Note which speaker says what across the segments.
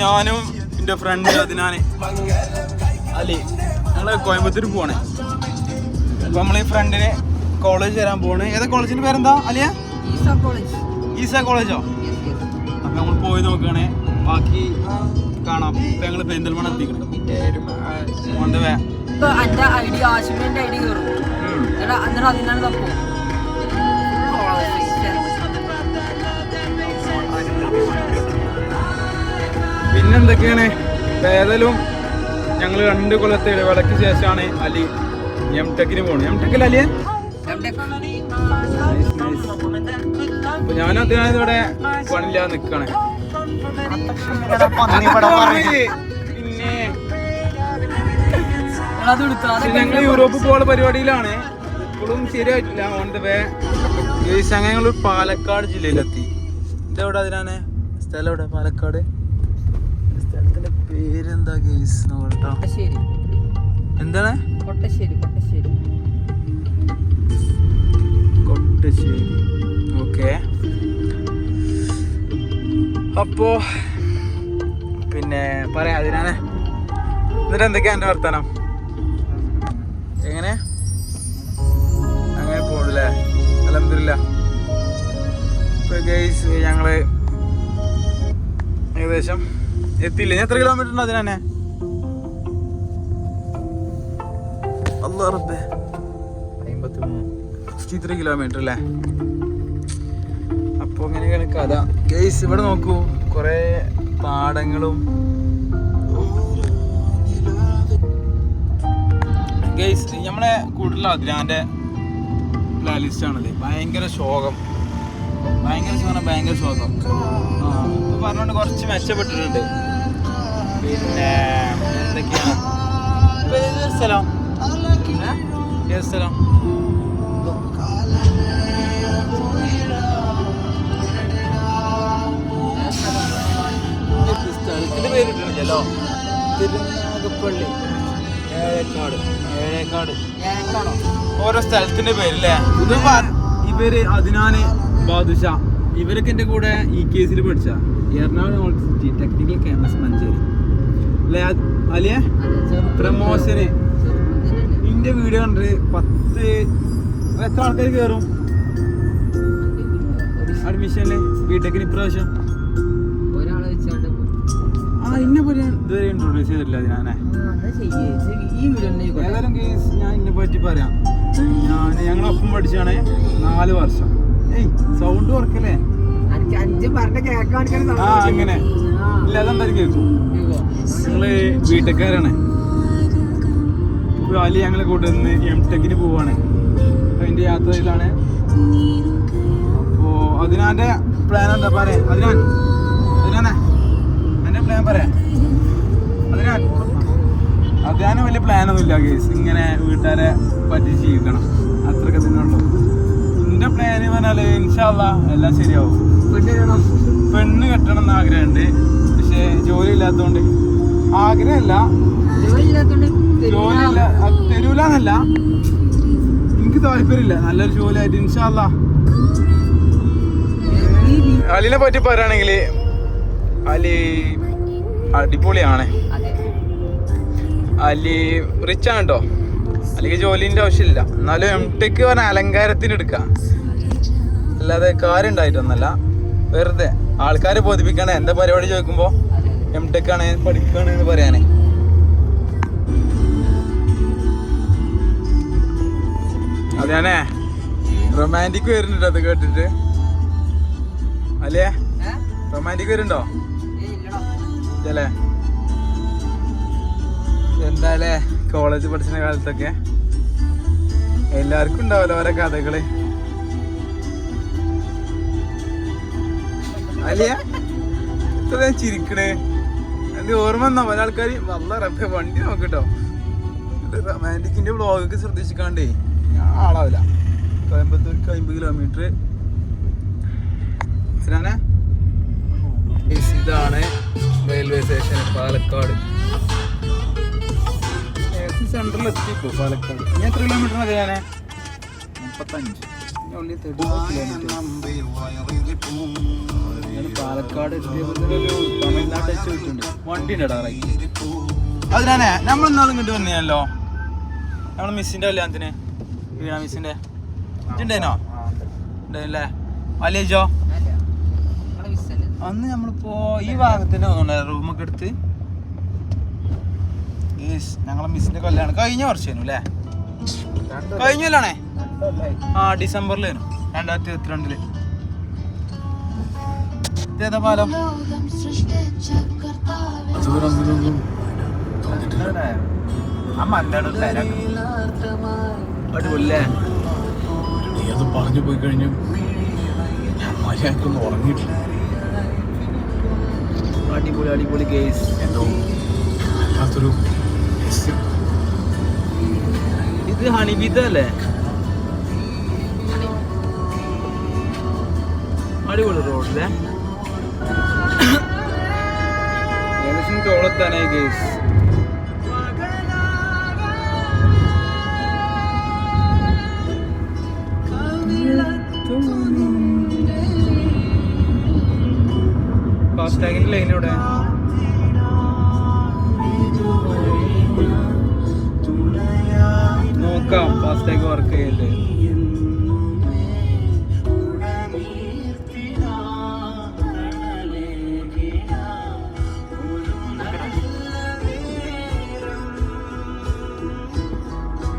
Speaker 1: ഞാനും എന്റെ ഫ്രണ്ട് അതിനാണ് അലി ഞങ്ങൾ കോയമ്പത്തൂർ പോണേ അപ്പൊ ഈ ഫ്രണ്ടിന് കോളേജ് വരാൻ പോവാണ്. ഏതാ കോളേജിന്റെ പേരെന്താ അലിയ?
Speaker 2: ഈസ കോളേജ്
Speaker 1: ഈസ കോളേജോ അപ്പൊ നമ്മൾ പോയി നോക്കുകയാണെ ബാക്കി കാണാം. ഇപ്പൊ ഞങ്ങൾ പെരിന്തൽമണ്ണ എത്തിക്കണം. On the way.
Speaker 2: I D ആശുപത്രിന്റെ I D കയറും എന്നിട്ട് അതിനാണ് തപ്പോ
Speaker 1: പിന്നെന്തൊക്കെയാണ്? ഏതായാലും ഞങ്ങൾ രണ്ട് കൊല്ലത്തെ ഇടവേളയ്ക്ക് ശേഷമാണ് അലി എം ടെക്കിന് പോണത്. എം ടെക്കിൽ അലിയെ? അപ്പൊ ഞാൻ അതിനായത് ഇവിടെ പണില്ലാതെ നിക്കാണ്. പിന്നെ ഞങ്ങൾ യൂറോപ്പ് പോകാനുള്ള പരിപാടിയിലാണ്. ഇപ്പോഴും ശരിയായിട്ടില്ല. ഓൺ ദ വേ ഞങ്ങൾ പാലക്കാട് ജില്ലയിലെത്തി. ഇതെവിടെ അതിനാണ്? സ്ഥലം എവിടെ? പാലക്കാട്? പേരെന്താ കേസ് നോക്കട്ടോ എന്താണ്?
Speaker 2: കൊട്ടശ്ശേരി കൊട്ടശ്ശേരി.
Speaker 1: കൊട്ടശ്ശേരി. ഓക്കെ അപ്പോ പിന്നെ പറയാ അതിനാണ്. എന്നിട്ട് എന്തൊക്കെയാ എന്റെ വർത്തമാനം എങ്ങനെ? അങ്ങനെ പോണില്ലേ? അലഹമില്ല ഇപ്പൊ ഗൈസ് ഞങ്ങൾ ഏകദേശം എത്തിയില്ല? ഞാൻ എത്ര കിലോമീറ്റർ ഉണ്ട് അതിനെ ത്രീ കിലോമീറ്റർ അല്ലേ? അപ്പോൾ അങ്ങനെ കഥ. കേസ് ഇവിടെ നോക്കൂ. കുറേ പാടങ്ങളും. ഗേസ് നമ്മളെ കൂടുതൽ അതിരാന്റെ ലാലിസ്റ്റ് ആണല്ലേ? ഭയങ്കര ശോകം. ഭയങ്കര ശോകം ഭയങ്കര ശോകം. പറഞ്ഞുകൊണ്ട് കുറച്ച് മെച്ചപ്പെട്ടിട്ടുണ്ട്. പിന്നെ എന്തൊക്കെയാണ്? സ്ഥലം? ഏത് സ്ഥലം സ്ഥലത്തിന്റെ പേരിട്ടില്ലല്ലോ തിരുനാഗപ്പള്ളി. ഏഴേക്കാട്. ഏഴേക്കാട്. ഓരോ സ്ഥലത്തിന്റെ പേരില്ലേ? ഇത് ഇവർ അതിനാന് ബാദുഷ. ഇവരൊക്കെ എന്റെ കൂടെ ഈ കേസിൽ പഠിച്ച. Ernakulam university technical campus Manjeri. അല്ലേ? അലിയ? പ്രമോഷന് ഇന്റെ വീഡിയോ കണ്ടിട്ട് പത്ത് എത്ര ആൾക്കാർ കയറും അഡ്മിഷനിൽ ബിടെക്കിന് ഇപ്രാവശ്യം? ആ ഇന്നെ പോലെ ഞാൻ ഇതുവരെ ഇൻട്രോഡ്യൂസ് ചെയ്തിട്ടില്ല
Speaker 2: ആയിക്കോട്ടെ.
Speaker 1: ഏതായാലും കേസ് ഞാൻ ഇതിനെ പറ്റി പറയാം. ഞാൻ ഞങ്ങളൊപ്പം പഠിച്ചാണ് നാല് വർഷം. ഏയ് സൗണ്ട് വർക്കല്ലേ അങ്ങനെ. ഇല്ല അതെന്തായാലും കേൾക്കും. ഞങ്ങൾ വീട്ടുകാരാണ്. വാലി ഞങ്ങളെ കൂടെ നിന്ന് എം ടെക്കിന് പോവാണ്. അതിന്റെ യാത്രയിലാണ്. അപ്പോ അതിനാന്റെ പ്ലാൻ എന്താ പറയാ? അതിനാൻ അതിനാനെ എന്റെ പ്ലാൻ പറയാ. അതിനാൻ. അതിനാന് വലിയ പ്ലാനൊന്നുമില്ല കേസ് ഇങ്ങനെ വീട്ടുകാരെ പറ്റി ജീവിക്കണം. അത്രയൊക്കെ തന്നെ ഉള്ളൂ. എന്റെ എന്ന് പറഞ്ഞാൽ ഇൻഷാല്ല എല്ലാം ശരിയാവും. പെണ്ണ് കെട്ടണം. എന്ന് ആഗ്രഹമുണ്ട് പക്ഷെ ജോലി ഇല്ലാത്തതുകൊണ്ട് ആഗ്രഹമല്ല. ജോലിയില്ല. തരൂല എന്നല്ല എനിക്ക് താല്പര്യമില്ല. നല്ലൊരു ജോലിയായിട്ട് ഇൻഷാല്ല അലിനെ പറ്റി പറയുകയാണെങ്കിൽ അലി അടിപൊളിയാണ്. അലി റിച്ച് ആണ് കേട്ടോ അല്ലെങ്കിൽ ജോലിന്റെ ആവശ്യമില്ല. എന്നാലും എം ടെക്ക് പറഞ്ഞ അലങ്കാരത്തിന് എടുക്കാം. അല്ലാതെ കാര്യം ഉണ്ടായിട്ടൊന്നല്ല വെറുതെ ആൾക്കാരെ ബോധിപ്പിക്കണേ. എന്താ പരിപാടി ചോദിക്കുമ്പോ? എം ടെക് ആണ് പഠിക്കുകയാണ് എന്ന് പറയാനേ. അതെയാണേ? റൊമാന്റിക് വരുന്നുണ്ട് അത് കേട്ടിട്ട്. അല്ലേ? റൊമാന്റിക് വരുന്നുണ്ടോ? ഇതല്ലേ എന്തായാലേ കോളേജ് പഠിച്ച കാലത്തൊക്കെ. എല്ലാവർക്കും ഉണ്ടാവല്ലോ ഓരോ കഥകൾ. അല്ലേ? ഇത്ര ചിരിക്കണേ. എന്റെ ഓർമ്മ വന്നാ പല ആൾക്കാർ വല്ല റബ്ബെ വണ്ടി നോക്കട്ടോ. റൊമാന്റിക്കിന്റെ വ്ളോഗൊക്കെ ശ്രദ്ധിച്ചിക്കാണ്ടേ ഞാൻ ആളാവില്ല. കോയമ്പത്തൂർക്ക് അമ്പത് കിലോമീറ്റർ ഇതാണ് റെയിൽവേ സ്റ്റേഷൻ പാലക്കാട്. സെൻട്രൽ എത്തിപ്പോ പാലക്കാട്. ഇനി എത്ര കിലോമീറ്റർ മതി ഞാനേ? മുപ്പത്തഞ്ച്. ഇനി തേർട്ടി 35 kilometers. ഞാൻ പാലക്കാട് എത്തിയപ്പോൾ ഒരു തമിഴ്നാട് വെച്ച് വിട്ടുണ്ട് വണ്ടി ഉണ്ടടാ അതിനാണേ നമ്മൾ ഇന്നാളും ഇങ്ങോട്ട് വന്നല്ലോ നമ്മൾ മിസ്സിന്റെ കല്യാണത്തിന്. വീണ മിസ്സിന്റെ. ഉണ്ടായിരുന്നോ ഉണ്ടായില്ലേ വലിയജോ അന്ന് നമ്മളിപ്പോ ഈ ഭാഗത്തിന്റെ തോന്നുന്നു റൂമൊക്കെ എടുത്ത്. ഞങ്ങളെ മിസ്സിന്റെ കല്യാണം കഴിഞ്ഞ വർഷേനു അല്ലേ കഴിഞ്ഞല്ലാണേ ആ ഡിസംബറിലേനു. രണ്ടായിരത്തി ഇരുപത്തിരണ്ടിൽ പാലം?
Speaker 3: നീ അത് പറഞ്ഞു പോയി കഴിഞ്ഞു ഞാൻ മര്യാദക്കൊന്നും ഉറങ്ങിയിട്ടില്ല.
Speaker 1: അടിപൊളി അടിപൊളി കേസ്
Speaker 3: എന്തോ? വല്ലാത്തൊരു.
Speaker 1: ഇത് ഹണിബീത്ത അടിപൊളി റോഡിലെ ഏകദേശം ടോളെത്താനായി ഗേസ് ലൈൻ നോക്കാം ഫാസ്റ്റാഗ് വർക്ക് ചെയ്യല്ലേ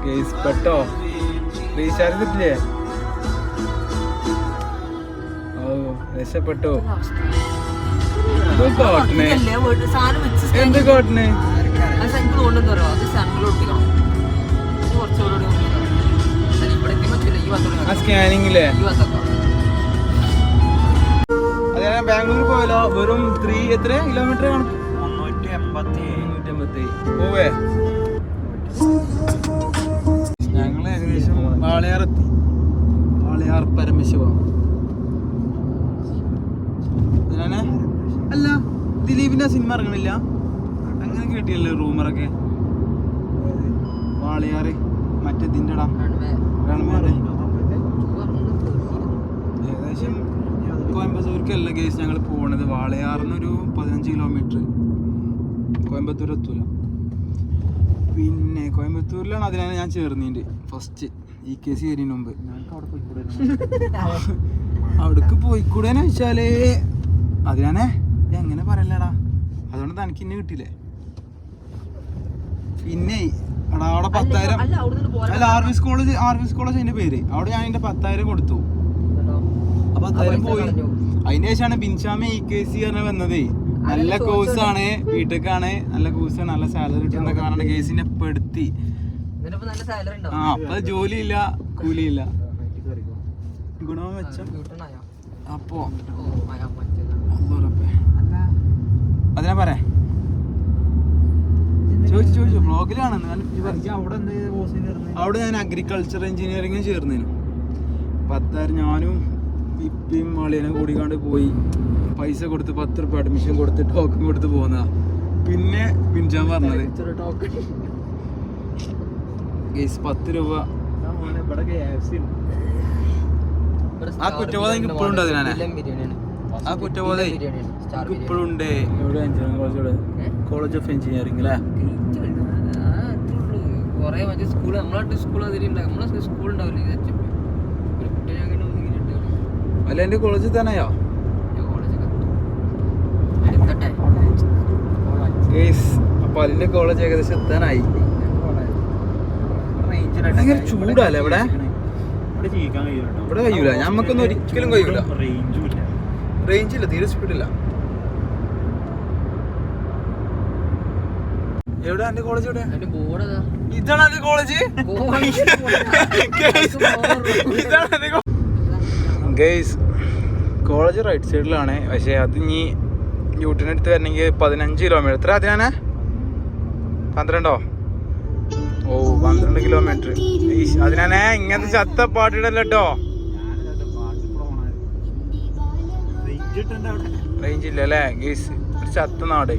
Speaker 1: ഒട്ടിക്കണം പെട്ടോ? റീചാർജ് ഒട്ടിക്കണം ഓ രക്ഷപ്പെട്ടു. ആ സ്കാനിങ്ങില്ലേ അതെ ബാംഗ്ലൂർ പോയല്ലോ. വെറും ത്രീ എത്ര കിലോമീറ്റർ കാണും പോവേ. ദിലീപിന്റെ സിനിമ ഇറങ്ങണില്ല? അങ്ങനെ കേട്ടിയല്ലേ റൂമറൊക്കെ വാളിയാറ് മറ്റേതിന്റെ ഇതിന്റെ ഏകദേശം കോയമ്പത്തൂർക്കല്ല കേസ് ഞങ്ങൾ പോണത്. വാളയാറിന്നൊരു പതിനഞ്ച് കിലോമീറ്റർ കോയമ്പത്തൂർ എത്തൂല. പിന്നെ കോയമ്പത്തൂരിലാണ് അതിനാണ് ഞാൻ ചേർന്നിട്ട് ഫസ്റ്റ് ഈ കേസ് കയറിന് മുമ്പ്. അവിടേക്ക് പോയിക്കൂടെന്ന് വെച്ചാൽ അതിനാണേ. എങ്ങനെ പറയലടാ? അതുകൊണ്ട് തനിക്ക് ഇന്നെ കിട്ടിയില്ലേ? പിന്നെ അവിടെ പത്തായിരം
Speaker 2: അല്ല
Speaker 1: army RVS college RVS college അതിന്റെ പേര്. അവിടെ ഞാൻ അതിന്റെ പത്തായിരം കൊടുത്തു. അപ്പൊ പത്തായിരം പോയി അതിന് ശേഷമാണ് ബിൻഷാമ ഇ കെ സി പറഞ്ഞ വന്നതേ. നല്ല കോഴ്സാണ് ബിടെക്കാണ് നല്ല കോഴ്സാണ് നല്ല സാലറി കിട്ടുന്ന കാരണം കേസിനെ പെടുത്തി. ആ അപ്പൊ ജോലിയില്ല കൂലിയില്ല. ഗുണവും വെച്ചം
Speaker 2: അപ്പോ
Speaker 1: അപ്പോ
Speaker 2: ഓ ആയാ മറ്റേത്
Speaker 1: അല്ലുറപ്പേ. അതിനാ പറയാ. ചോദിച്ചു ചോദിച്ചു ബ്ലോഗിലാണ് അവിടെ ഞാൻ അഗ്രികൾച്ചർ എഞ്ചിനീയറിംഗ് ചേർന്നേനു. പത്താറ് ഞാനും ഇപ്പിയും മാളിയനും കൂടിക്കാണ്ട് പോയി പൈസ കൊടുത്ത് പത്ത് റുപ്യ അഡ്മിഷൻ കൊടുത്ത് ടോക്കൺ കൊടുത്ത് പോകുന്നതാ പിന്നെ പിൻചാൻ പറഞ്ഞത് പത്ത് രൂപ. ആ കുറ്റബോധം എനിക്ക് ഇപ്പോഴും ഉണ്ട് അതിനാനെ. ആ കുറ്റബോധം? ഇപ്പോഴും ഉണ്ട് എവിടെ engineering college college of engineering അല്ലേ
Speaker 2: കുറേ മറ്റേ സ്കൂൾ നമ്മളെ സ്കൂൾ അതിലുണ്ടാകും നമ്മളെ സ്കൂൾ ഉണ്ടാവില്ല ഇത് ഒതുങ്ങിയിട്ട്
Speaker 1: അല്ല എന്റെ കോളേജിൽ തന്നെയോ. അപ്പൊ അതിന്റെ കോളേജ് ഏകദേശം എത്താനായി. ഭയങ്കര ചൂടാല്ലേ ഇവിടെ ഇവിടെ കഴിയൂല. ഞമ്മക്കൊന്നും ഒരിക്കലും കഴിയൂല. റേഞ്ച് ഇല്ല. തീരെ സ്പീഡില്ല എവിടെ എന്റെ കോളേജ് എവിടെ? ഇതാണ് എന്റെ കോളേജ് ഗേസ് കോളേജ് റൈറ്റ് സൈഡിലാണ് പക്ഷേ അത് ഇനി യൂട്ടിനടുത്ത് വരണമെങ്കിൽ പതിനഞ്ച് കിലോമീറ്റർ എത്ര അതിനാണ് പന്ത്രണ്ടോ? ഓ പന്ത്രണ്ട് കിലോമീറ്റർ അതിനാണേ ഇങ്ങനത്തെ ചത്ത പാട്ടിടല്ലോ റേഞ്ച് ഇല്ല അല്ലേ? ഗെയ്സ് ഒരു ചത്ത നാട്.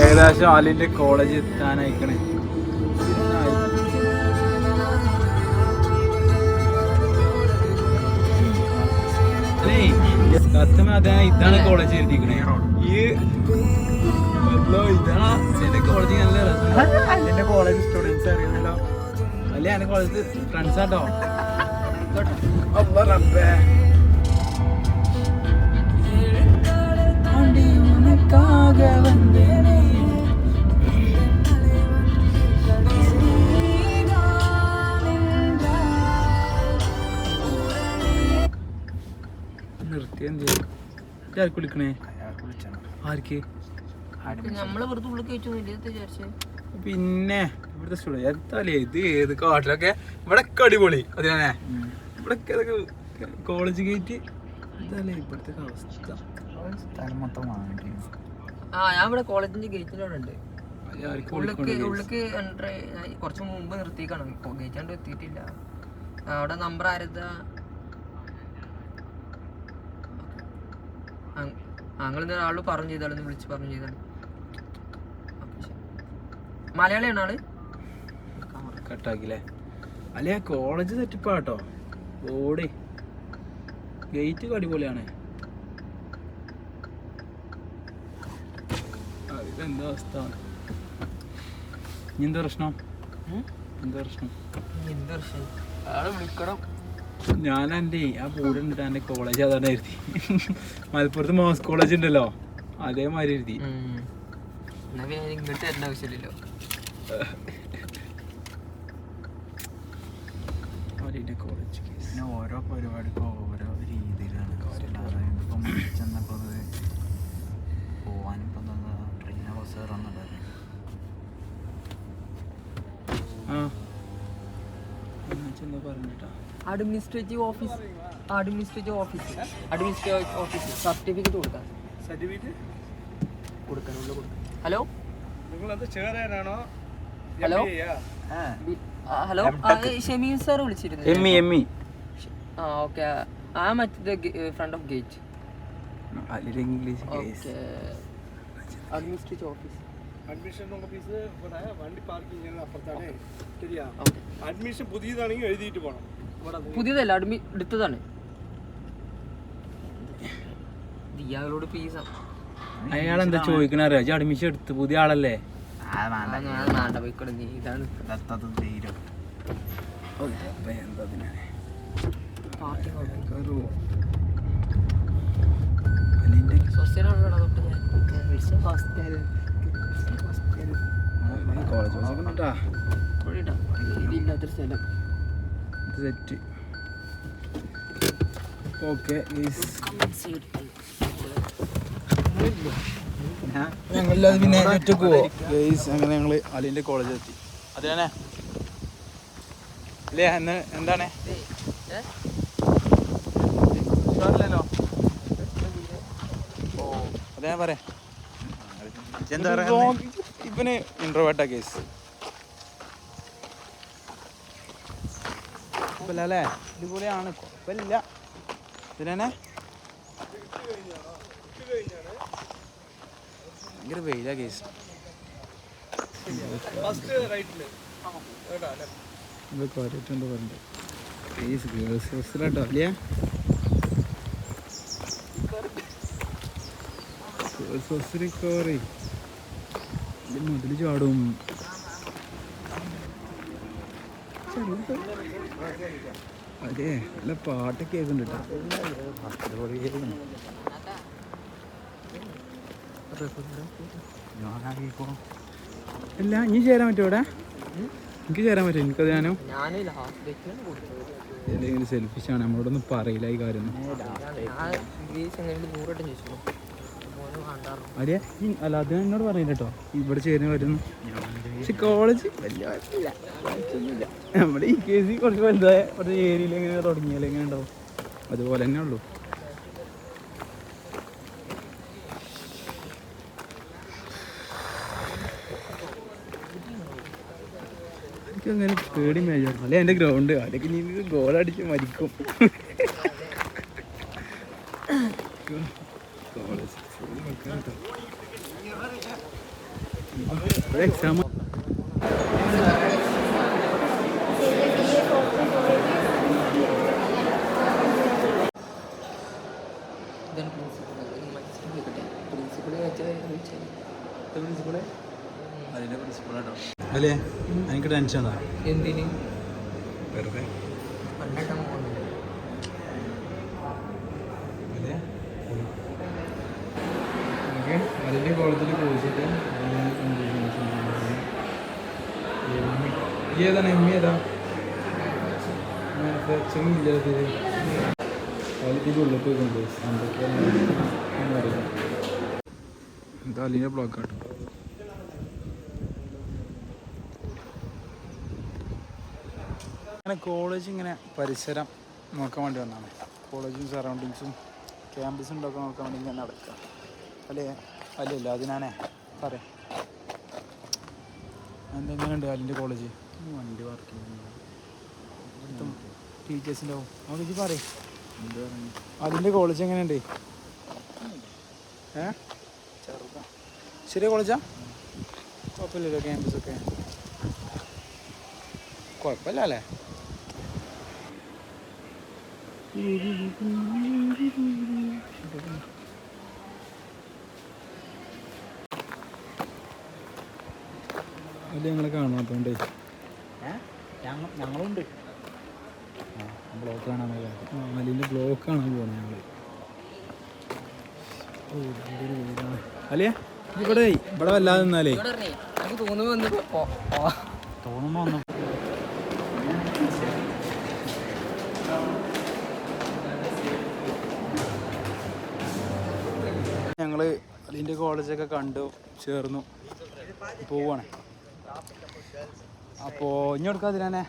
Speaker 1: ഏകദേശം ആലിന്റെ കോളേജ് എത്താനായിക്കണേ അതെ ഇതാണ് കോളേജ് എഴുതിക്കണേ ഈ ഇതാണ് കോളേജ് നല്ല രസം കോളേജ് സ്റ്റുഡൻസ് അറിയാമല്ലോ. അല്ലേ? കോളേജ് ഫ്രണ്ട്സ് ആട്ടോ. റബ്ബേ. നിർത്തി എന്ത്? ആർക്ക് വിളിക്കണേ? ആർക്ക്?
Speaker 2: നമ്മളെ വെറുതെ ഉള്ളിൽ കഴിച്ചു വിചാരിച്ചേ.
Speaker 1: പിന്നെ ഇവിടുത്തെ സ്റ്റുഡിയോ എത്താലേ ഇത് ഏത് കാട്ടിലൊക്കെ ഇവിടെ അടിപൊളി. അതിനെ ഇവിടെ കോളേജ് ഗേറ്റ് ഇതല്ലേ ഇവിടുത്തെ അവസ്ഥ.
Speaker 3: സ്ഥലം മൊത്തം വാങ്ങി
Speaker 2: ആ ഞാൻ ഇവിടെ കോളേജിന്റെ ഗേറ്റിലവിടെ ഉണ്ട്.
Speaker 1: അത്
Speaker 2: ഉള്ളിക്ക്? ഉള്ളിക്ക് എൻട്രി കുറച്ച് മുമ്പ് നിർത്തിക്കാണ് ഗേറ്റ് കണ്ട് എത്തിയിട്ടില്ല. ആ, അവിടെ നമ്പർ ആരതാ? ഞങ്ങൾ ഇന്ന് ആൾ പറഞ്ഞു ചെയ്താലും വിളിച്ച് പറഞ്ഞു ചെയ്താണ് മലയാളിയാണ് ആൾ.
Speaker 1: കട്ടാക്കില്ലേ അല്ലേ കോളേജ് സെറ്റപ്പാട്ടോ ഓടി. ഗേറ്റ് അടിപൊളിയാണ്. അവസ്ഥ? ഇനി എന്താ പ്രശ്നം? എന്താ പ്രശ്നം?
Speaker 2: എന്ത് പ്രശ്നം? ആൾ വിളിക്കണം.
Speaker 1: ഞാൻ എന്റെ ആ കൂടെ കണ്ടിട്ട് എന്റെ കോളേജ് അതാണ് എഴുതി. മലപ്പുറത്ത് മാസ് കോളേജ് ഉണ്ടല്ലോ. അതേമാതിരി എഴുതി.
Speaker 2: ഇങ്ങോട്ട് വരേണ്ട ആവശ്യമില്ലല്ലോ.
Speaker 1: അവരുടെ കോളേജ് കേസ്
Speaker 3: പിന്നെ ഓരോ പരിപാടിക്കും ഓരോ രീതിയിലാണ്. ഇപ്പം ചെന്നപ്പോൾ പോവാനിപ്പം തന്നെ ട്രെയിനെ bus കയറാന്നുണ്ടായിരുന്നു
Speaker 2: administrative office administrative office administrative office certificate കൊടുക്കാം.
Speaker 1: സർട്ടിഫിക്കറ്റ്
Speaker 2: കൊടുക്കാനുള്ള കൊടുക്കാം. ഹലോ
Speaker 1: നിങ്ങളത് ചേരാനാണോ?
Speaker 2: ഹലോ? ഹലോ ഷെമീൻ സാർ വിളിച്ചിരുന്നു.
Speaker 1: എം എം ഇ
Speaker 2: ആ ഓക്കെ ആ മറ്റേ front of gate
Speaker 1: English
Speaker 2: okay administrative office
Speaker 4: admission office ഇവിടെ വണ്ടി പാർക്കിംഗ് അപ്പുറത്താണ്. ശരിയാ. അഡ്മിഷൻ പുതിയതാണെങ്കിൽ എഴുതിയിട്ട് പോകണം
Speaker 2: പുതിയതല്ല അഡ്മി എടുത്തതാണ്. ദിയാളോട് പീസ
Speaker 1: അയാൾ എന്താ ചോദിക്കണ അറിയാം അഡ്മിഷൻ എടുത്ത് പുതിയ ആളല്ലേ?
Speaker 3: ആ വേണ്ട
Speaker 2: ഞാൻ വേണ്ട പോയിക്കോളെ നീ ഇതാണ്
Speaker 3: എത്തത് തീരും.
Speaker 2: പാർട്ടി സ്വസ്ഥനാണ് തൊട്ട് ഞാൻ വിളിച്ച ഹോസ്റ്റൽ.
Speaker 1: കോളേജ് ബസ്സൊക്കെ ഉണ്ടട്ടാ
Speaker 2: ഇതില്ലാത്തൊരു സ്ഥലം.
Speaker 1: സെറ്റ് ഓക്കെ ഞങ്ങളില്ലാതെ പിന്നെ ഒറ്റയ്ക്ക് പോവോ. അങ്ങനെ ഞങ്ങൾ അലിന്റെ കോളേജിൽ എത്തി. അതെയാണേ അല്ലേ എന്ന് എന്താണ്? ഓ അതെ
Speaker 3: എന്താ
Speaker 1: ഇവന് ഇൻട്രോവേർട്ടാ കേസ് കുഴപ്പമില്ല അല്ലേ? ഇതുപോലെയാണ് കുഴപ്പമില്ല. ഇതിനെ ഭയങ്കര വെയിലാ കേസ് ഇതൊക്കെ ഓരോരുത്തണ്ട് പറഞ്ഞിട്ട്. കേസ് ഗേൾസ് ഹോസ്റ്റലാട്ടോ അല്ലേ? ഗേൾസ് ഹോസ്റ്റൽ കയറി മുതൽ ചാടും. അതെ നല്ല പാട്ടൊക്കെ കേൾക്കുന്നുണ്ട് കേട്ടോ. അല്ല ഇനി ചേരാൻ പറ്റുമോ ഇവിടെ? എനിക്ക് ചേരാൻ പറ്റും എനിക്കത് ഞാനോ
Speaker 2: എന്തെങ്കിലും സെൽഫിഷ്
Speaker 1: ആണ്. സെൽഫിഷാണ് നമ്മളോടൊന്നും പറയില്ല ഈ കാര്യം അറിയാ അല്ല അത് എന്നോട് പറയില്ല കേട്ടോ ഇവിടെ ചേരുന്ന വരുന്നു പക്ഷെ കോളേജ് വലിയ കുഴപ്പമില്ല. കുഴപ്പമൊന്നുമില്ല. നമ്മുടെ ഈ കേസ് കുറച്ച് വലുതായ കുറച്ച് ഏരിയയിൽ എങ്ങനെ തുടങ്ങിയാൽ എങ്ങനെ ഉണ്ടാവും. അതുപോലെ തന്നെ ഉള്ളൂ. അങ്ങനെ പേടി മേജായിരുന്നു അല്ലെ എന്റെ ഗ്രൗണ്ട് അല്ലെങ്കിൽ നീ ഗോൾ അടിച്ച് മരിക്കും. എക്സാം
Speaker 2: ഇതാണ് പ്രിൻസിപ്പൾ പ്രിൻസിപ്പൾ ചോദിച്ചാൽ പ്രിൻസിപ്പളെ
Speaker 3: അതിന്റെ പ്രിൻസിപ്പളാട്ടോ
Speaker 1: അല്ലേ? ടെൻഷൻ
Speaker 2: എന്തിന്?
Speaker 1: വെറുതെ. അതിന്റെ കോളേജിൽ കോഴ്സിട്ട് ഏതാണ് എം ഏതാ? മാനുഫാക്ചറിങ് ഇല്ലാത്തത് ക്വാളിറ്റിന്റെ ഉള്ളിൽ പോയി കൊണ്ടുപോയി. എന്തൊക്കെയാണ് എന്താ അതിന്റെ ബ്ലോക്ക് ആട്ടോ അങ്ങനെ കോളേജ് ഇങ്ങനെ പരിസരം നോക്കാൻ വേണ്ടി വന്നാണ്. കോളേജും സറൗണ്ടിങ്സും ക്യാമ്പസും ഉണ്ടൊക്കെ നോക്കാൻ വേണ്ടി ഇങ്ങനെ നടക്കുക അല്ലേ? അല്ലല്ല അതിനാണേ. പറയാം. എന്തെങ്ങനെയുണ്ട് അതിന്റെ കോളേജ്
Speaker 3: വണ്ടി വർക്ക്
Speaker 1: ടീച്ചേഴ്സിന്റെ നമുക്ക് ഇജ്ജ് പറയും. അതിന്റെ കോളേജ് എങ്ങനെയുണ്ട്? ഏ? ചെറുതാ. ശരിയാ കോളേജാ കുഴപ്പമില്ലല്ലോ ക്യാമ്പസൊക്കെ കുഴപ്പമില്ല അല്ലേ? അല്ല ഞങ്ങളെ കാണാത്തോണ്ടേ
Speaker 3: ഞങ്ങളുണ്ട്. ബ്ലോക്ക് കാണാൻ
Speaker 1: ആ അതിന്റെ ബ്ലോക്ക് കാണാൻ പോകണം ഞങ്ങൾ വീടാണ്. അല്ലേ ഇവിടെ ഇവിടെ വല്ലാതെ നിന്നാലേ.
Speaker 2: എനിക്ക് തോന്നുന്നു
Speaker 1: അതിന്റെ കോളേജൊക്കെ കണ്ടു ചേർന്നു. പോവാണ്. അപ്പോൾ ഇങ്ങോട്ട് അതിനെ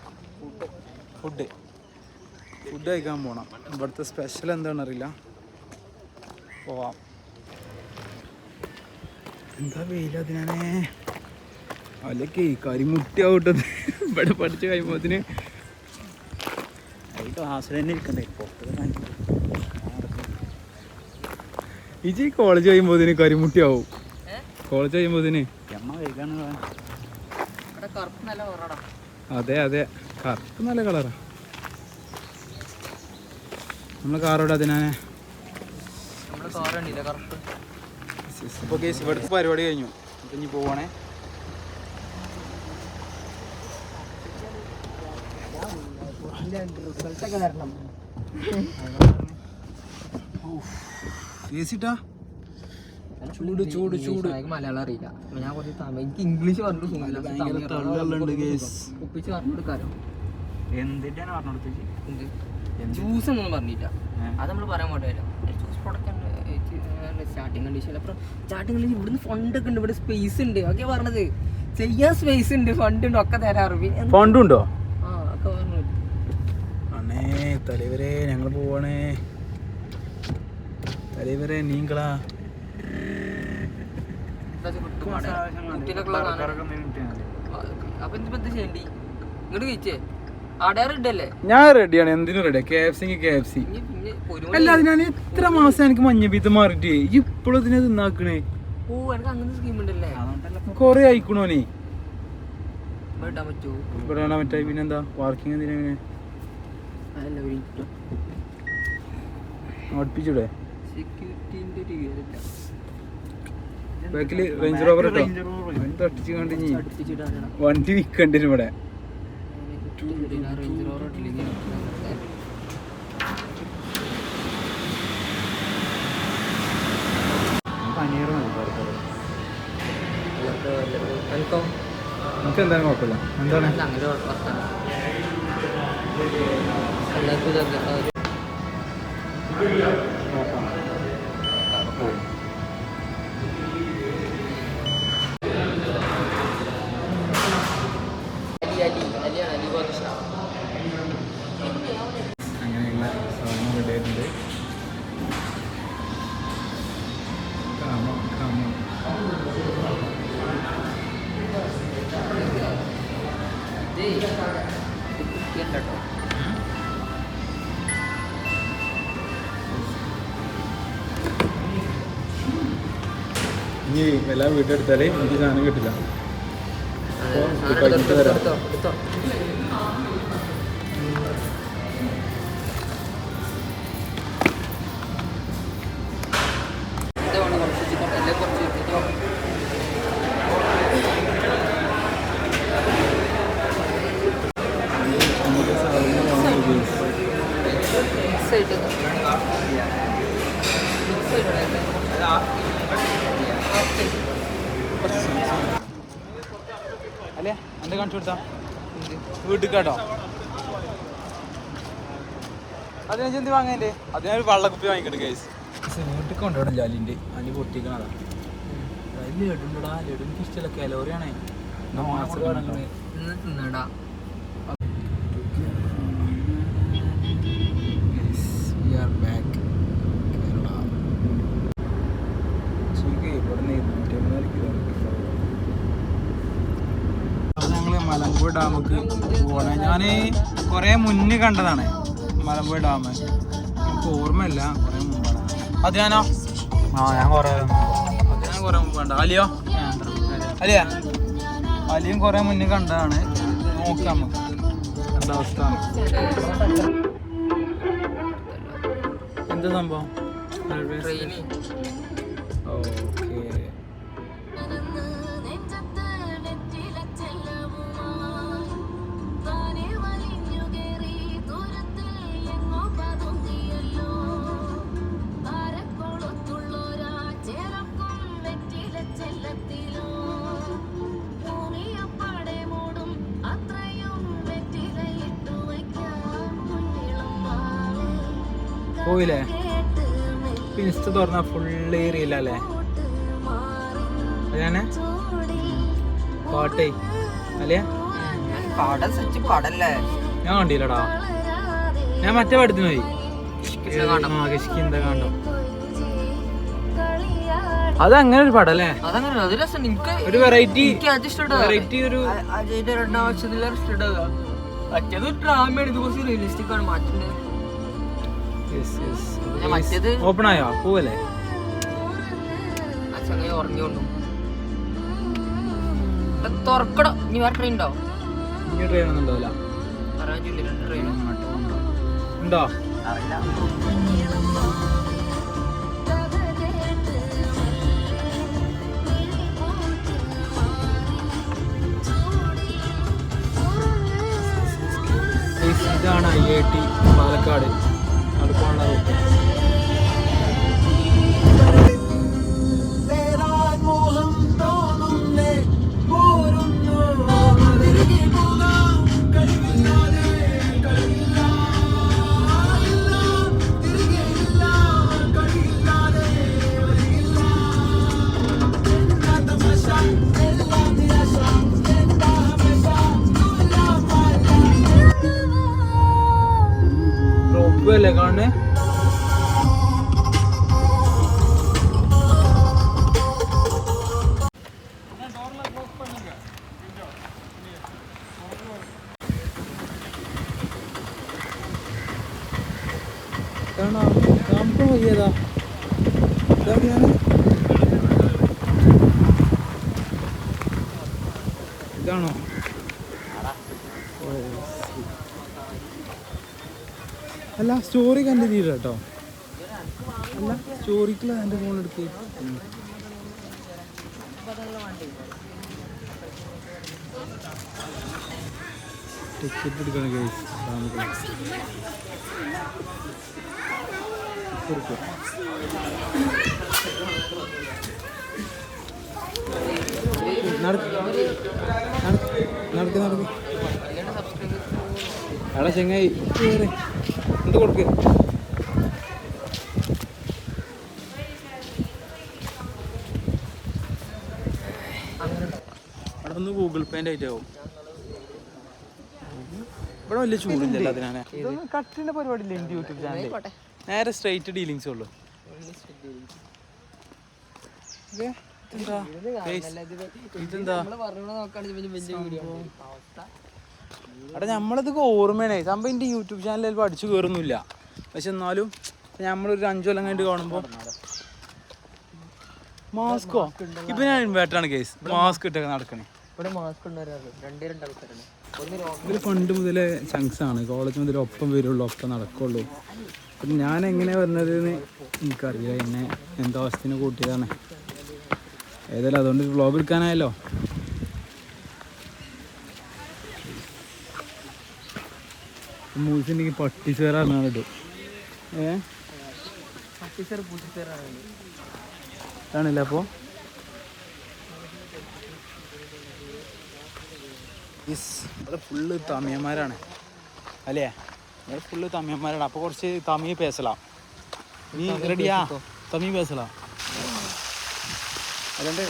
Speaker 1: ഫുഡ് ഫുഡ് കഴിക്കാൻ പോകണം ഇവിടുത്തെ സ്പെഷ്യൽ എന്താണെന്ന് അറിയില്ല പോവാം. എന്താ വെയില അതിനെ കരിമുട്ടി കരിമുട്ടിയാവട്ടത് ഇവിടെ പഠിച്ച കഴിയുമ്പോൾ അതിന്
Speaker 3: ക്ലാസ്സിൽ തന്നെ ഇരിക്കണ്ടേ? പുറത്ത്
Speaker 1: ഇജി കോളേജ് കഴിയുമ്പോത്തിന് കരിമുട്ടിയാവും.
Speaker 2: ഏ?
Speaker 1: കോളേജ്
Speaker 2: കഴിയുമ്പോ ഇതിന്
Speaker 1: അതെ അതെ. കറുപ്പ് നല്ല കളറാ നമ്മളെ കാറോടെ അതിനെ കേസ് ഇവിടുത്തെ പരിപാടി കഴിഞ്ഞു. അപ്പം ഇനി പോവാണേ.
Speaker 2: റിസൾട്ടൊക്കെ വരണം.
Speaker 1: കേസിട്ടാ? ചൂട് ചൂട് ചൂട്.
Speaker 2: മലയാളം അറിയില്ല. ഞാൻ കുറച്ച് തമിഴ് എനിക്ക് ഇംഗ്ലീഷ് പറഞ്ഞു ഒപ്പിച്ച്
Speaker 3: പറഞ്ഞെടുക്കാലോ
Speaker 2: ജ്യൂസ് എന്നൊന്നും പറഞ്ഞില്ല. അത് നമ്മൾ പറയാൻ പാടില്ല ജ്യൂസ് പ്രൊഡക്റ്റ് സ്റ്റാർട്ടിങ് കണ്ടീഷൻ അപ്പുറം സ്റ്റാർട്ടിങ് കണ്ടീഷൻ ഇവിടുന്ന് ഫണ്ട് ഒക്കെ ഉണ്ട് ഇവിടെ സ്പേസ് ഉണ്ട്. ഒക്കെ പറഞ്ഞത്. ചെയ്യാൻ സ്പേസ് ഉണ്ട് ഫണ്ട് ഉണ്ട് ഒക്കെ തരാറ് ആ ഒക്കെ പറഞ്ഞു
Speaker 1: അണ്ണേ തലവരെ ഞങ്ങൾ പോവണേ.
Speaker 2: അടയാർ நீங்களா
Speaker 1: ഞാൻ റെഡിയാണ് എന്തിനും റെഡി കെ എഫ് സിക്ക് കെ എഫ് സി
Speaker 2: പിന്നെ
Speaker 1: അല്ല അതിനാണ് ഞാൻ എത്ര മാസം എനിക്ക് മഞ്ഞപ്പീത്ത് മാറിട്ട് ഇപ്പോഴും ഇതിനെ തിന്നാക്കണേ. കൊറേ ആയിക്കണോനെ
Speaker 2: ഇവിടെ
Speaker 1: മറ്റേ പിന്നെന്താ? പാർക്കിംഗ് എന്തിനാ
Speaker 2: ഒരു
Speaker 1: അടുപ്പിച്ചൂടെ
Speaker 2: സെക്യൂരിറ്റിന്റെ ഒരു വിവരമില്ല
Speaker 1: ബാക്കിൽ റേഞ്ച് റോവർ കേട്ടോ തട്ടിച്ച് കണ്ട് വണ്ടി വിൽക്കണ്ടിരുന്നു ഇവിടെ.
Speaker 2: റേഞ്ച് റോവർ ഇട്ടില്ലെങ്കിൽ
Speaker 1: നമുക്ക് എന്തായാലും കുഴപ്പമില്ല. എന്താണ്?
Speaker 2: അങ്ങനെ കേട്ടോ
Speaker 1: ഇനി എല്ലാ വീട്ടിലെടുത്താലേ എനിക്ക് സാധനം കിട്ടില്ല. അപ്പോൾ കഴിഞ്ഞിട്ട് തരാം വാങ്ങേന്റെ വെള്ളക്കുപ്പി വാങ്ങിക്കട്ടെ കേസ് വീട്ടിൽ കൊണ്ടുപോകണം ജാലിന്റെ. അലി പൊട്ടിക്കണതാ അതിൽ ലഡുണ്ടടാ. ലഡു എനിക്ക് ഇഷ്ടമല്ല കലോറിയാണേ
Speaker 2: ഇന്ന് തിന്നടാ
Speaker 1: ഞങ്ങൾ മലമ്പുഴ ഡാമുക്ക് പോകണേ ഞാൻ കുറേ മുന്നേ കണ്ടതാണ് മലമ്പുഴ ഡാം എനിക്ക് ഓർമ്മയില്ല. കുറേ മുമ്പാണ്. അത് ഞാനോ
Speaker 3: ആ ഞാൻ കുറേ
Speaker 1: അത് ഞാൻ കുറേ മുമ്പ് കണ്ട അലിയോ? അലിയ അലിയും കുറേ മുന്നേ കണ്ടതാണ്. നോക്കാം നമുക്ക്. എന്താ അവസ്ഥ? എന്ത് സംഭവം? പോയില്ലേ?
Speaker 5: പിൻസ്റ്റ്
Speaker 1: ഇൻസ്റ്റ തുറന്ന ഫുള്ള് ഏരിയല്ലേ അതാണ് പാട്ടേ. അല്ലേ?
Speaker 2: കടല്ലേ
Speaker 1: ഞാൻ കണ്ടില്ലടാ. ഞാൻ മറ്റേ പടത്തിന് പോയി. കണ്ടോ അത് അങ്ങനെ ഒരു പടം അല്ലേ ഒരു വെറൈറ്റി വെറൈറ്റി ഒരു
Speaker 2: രണ്ടാം വർഷത്തിലെ മറ്റേത് ഡ്രാമയാണ് ഇത് കുറച്ച് റിയലിസ്റ്റിക് ആണ്. മാറ്റുന്നത് മറ്റേത്
Speaker 1: ഓപ്പൺ ആയോ പോവല്ലേ
Speaker 2: ആ ചങ്ങ ഉറങ്ങിയോണ്ടു തുറക്കടോ ഇനി വേറെ ട്രെയിൻ ഉണ്ടോ
Speaker 1: ഇനി ട്രെയിൻ ഒന്നും ഉണ്ടാവില്ല
Speaker 2: പറയാൻ ചൊല്ലി രണ്ട് ട്രെയിൻ
Speaker 1: ഉണ്ടോ Guys, ഇതാണ് ഐ ഐ ടി പാലക്കാട് അവിടെ പോകാനുള്ള റൂട്ട് റോപ്പ് അല്ലേ കാണുന്നേ കാണാ കാമ്പോ പോയതാ ഇതെവിടെയാണ് ഇതാണോ ഓ, ശരി. അല്ല സ്റ്റോറി കണ്ടു തീര കേട്ടോ. അല്ല സ്റ്റോറിക്കുള്ള എന്റെ ഫോൺ എടുത്ത് ടിക്കറ്റ് എടുക്കണം കേസ് നടക്ക് നടക്ക് എടാ ചെങ്ങായി. എന്ത് കൊടുക്ക്. അവിടെ ഒന്ന് ഗൂഗിൾ പേന്റെ ആയിട്ടാവും ഇവിടെ വലിയ ചൂടില്ല അതിനാണ്. കട്ടിന്റെ പരിപാടി ഇല്ല എന്റെ യൂട്യൂബ് ചാനൽ നേരെ സ്ട്രൈറ്റ് ഡീലിങ്സ് ഉള്ളു? ഇതെന്താ? ഇതെന്താ? എടാ നമ്മളിതൊക്കെ ഓർമ്മയാണ്. സംഭവം എന്റെ യൂട്യൂബ് ചാനലിൽ ചിലപ്പോൾ അടിച്ചു കയറുന്നില്ല പക്ഷെ എന്നാലും നമ്മളൊരു അഞ്ചു കൊല്ലം കഴിഞ്ഞിട്ട് കാണുമ്പോൾ മാസ്കോ ഇപ്പൊ ഞാൻ ഇൻവേർട്ടറാണ് കേസ് മാസ്ക് ഇട്ടൊക്കെ നടക്കണേ.
Speaker 2: ഇവിടെ മാസ്ക്
Speaker 1: ഇതിൽ പണ്ട് മുതലേ ചങ്സ് ആണ്. കോളേജ് മുതൽ ഒപ്പം വരുള്ളൂ ഒപ്പം നടക്കുള്ളൂ. അപ്പം ഞാൻ എങ്ങനെ വരുന്നത് എനിക്കറിയാം എനിക്കറിയില്ല. എന്നെ എന്താ അവസ്ഥന് കൂട്ടിയതാണ്. ഏതായാലും അതുകൊണ്ട് വ്ളോഗ് എടുക്കാനായല്ലോ. മൂവീസ് ഉണ്ടെങ്കിൽ പട്ടി ചേറാണ് ഇടും ഏ?
Speaker 2: പൂട്ടിച്ചേരാണ്
Speaker 1: ആണല്ലേ അപ്പോൾ ഇവിടെ ഫുള്ള് തമിഴന്മാരാണ്. അല്ലേ? ഇവിടെ ഫുള്ള് തമിഴന്മാരാണ്. അപ്പോൾ കുറച്ച് തമിഴ് പേസലാം. നീ റെഡിയാ തമിഴ് പേസലാം? അതുകൊണ്ട്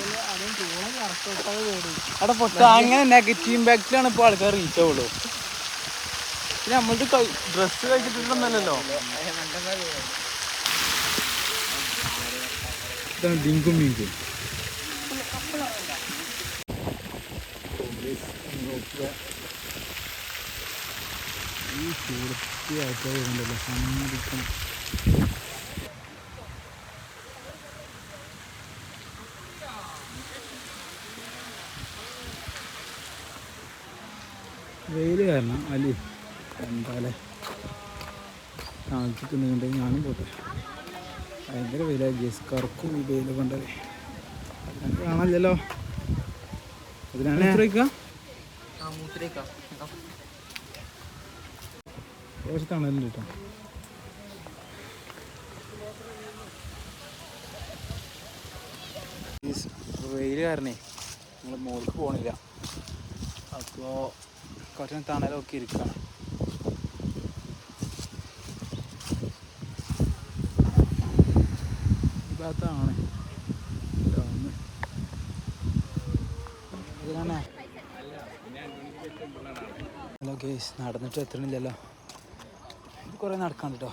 Speaker 1: അവിടെ പൊട്ട അങ്ങനെ നെഗറ്റീവ് ഇമ്പാക്റ്റിലാണ് ഇപ്പോൾ ആൾക്കാർ റീച്ച് ആവുള്ളൂ. പിന്നെ നമ്മളുടെ ഡ്രസ്സ് കഴിച്ചിട്ടുണ്ടെന്നല്ലോ ഡിങ്കും മീങ്കും. ഈ ചൂടത്തിയായിട്ട് ഉണ്ടല്ലോ സമ്മതിക്കണം. വെയിൽ കാരണം അല്ലേ നീണ്ടെങ്കിൽ ഞാനും പോട്ടെ. ഭയങ്കര വില ഗസ്കാർക്കും ഈ വെയിൽ കൊണ്ടത്. കാണല്ലോ കാണാനില്ലല്ലോ. അതിനാണ് കുറച്ച് തണലുണ്ട് കേട്ടോ വെയിൽ കാരണേ നമ്മൾ മോൾക്ക് പോകണില്ല അപ്പോൾ കുറച്ച് തണലൊക്കെ ഇരിക്കണം ഭാഗത്താണ്. ഹലോ കേസ് നടന്നിട്ട് എത്തണില്ലല്ലോ. ഇത് കുറേ നടക്കാണ്ട് കേട്ടോ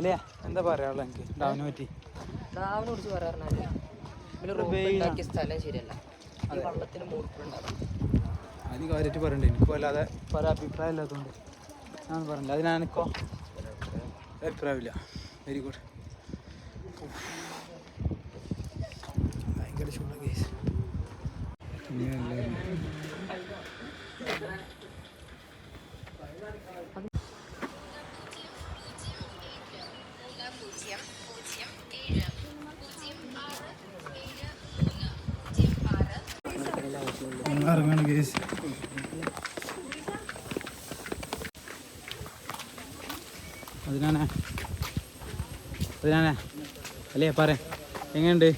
Speaker 1: അല്ലേ? എന്താ പറയാനുള്ളത് എനിക്ക് ഡാമിനെ പറ്റി.
Speaker 2: ഡാമിനെ കുറിച്ച് പറയാറുണ്ടാവില്ല പിന്നെ. ഉണ്ടാക്കിയ സ്ഥലം ശരിയല്ല. വള്ളത്തിന്
Speaker 1: അതിന് കാര്യമായിട്ട് പറയണ്ടേ? എനിക്കും അല്ലാതെ പല അഭിപ്രായം ഇല്ലാത്തതുകൊണ്ട് ഞാൻ പറഞ്ഞില്ല അത് ഞാനിക്കോ അഭിപ്രായമില്ല. വെരി ഗുഡ് അതിനാണേ അല്ലേ പറ. എങ്ങനെയുണ്ട്?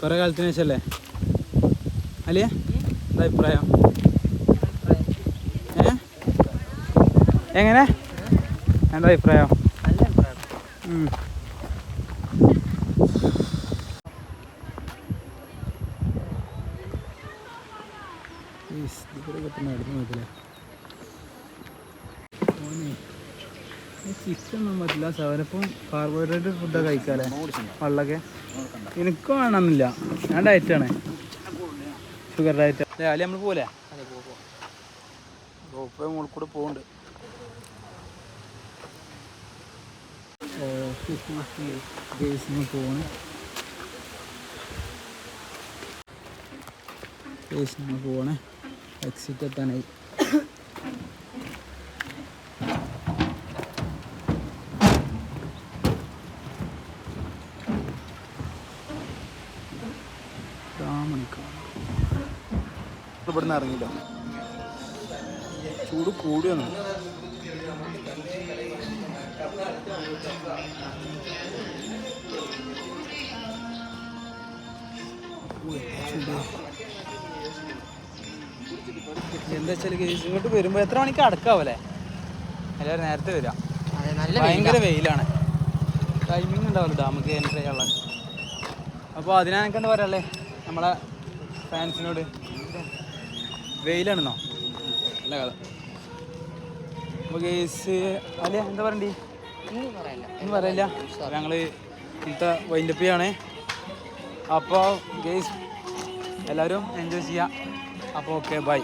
Speaker 1: കുറേ കാലത്തിന് ശേഷമല്ലേ അല്ലേ എന്താ അഭിപ്രായം? ഏ? എങ്ങനെ? എന്താ അഭിപ്രായം
Speaker 2: നല്ല അഭിപ്രായം
Speaker 1: ഉം. ഈസ്, ഇതിലൂടെ ഒക്കെ നടന്ന് നോക്കില്ലേ ചിക്കൻ സെവനപ്പും കാർബോഹൈഡ്രേറ്റ് ഫുഡൊക്കെ കഴിക്കാല്ലേ? വെള്ളമൊക്കെ എനിക്ക് വേണമെന്നില്ല. ഞാൻ ഡയറ്റാണ് ഷുഗർ ഡയറ്റ് അല്ലേ അല്ലേ നമ്മൾ പോലെ മുകളിൽ കൂടെ പോകുന്നുണ്ട് പോണ്. പോണ്. എക്സിറ്റ് എത്താനായി. ഇവിടുന്ന് ഇറങ്ങില്ല ചൂട് കൂടിയാണ്. എന്താ വെച്ചാൽ ഇങ്ങോട്ട് വരുമ്പോ എത്ര മണിക്ക് അടക്കാവല്ലേ? എല്ലാവരും നേരത്തെ വരാം ഭയങ്കര വെയിലാണ്. ടൈമിംഗ് ഉണ്ടാവില്ല ഡാമക്ക് എൻട്രി ചെയ്യാനുള്ള അപ്പോൾ എന്താ പറയാല്ലേ നമ്മളെ ഫാൻസിനോട് വെയിലാണെന്നോ? നല്ല കഥ. അല്ല എന്താ പറയണ്ടി?
Speaker 2: ഒന്നും പറയല്ല.
Speaker 1: ഞങ്ങൾ ഇന്നത്തെ വൈൻഡപ്പ് ചെയ്യാണ്. അപ്പോൾ ഗേസ് എല്ലാവരും എൻജോയ് ചെയ്യാം. അപ്പോൾ ഓക്കെ ബൈ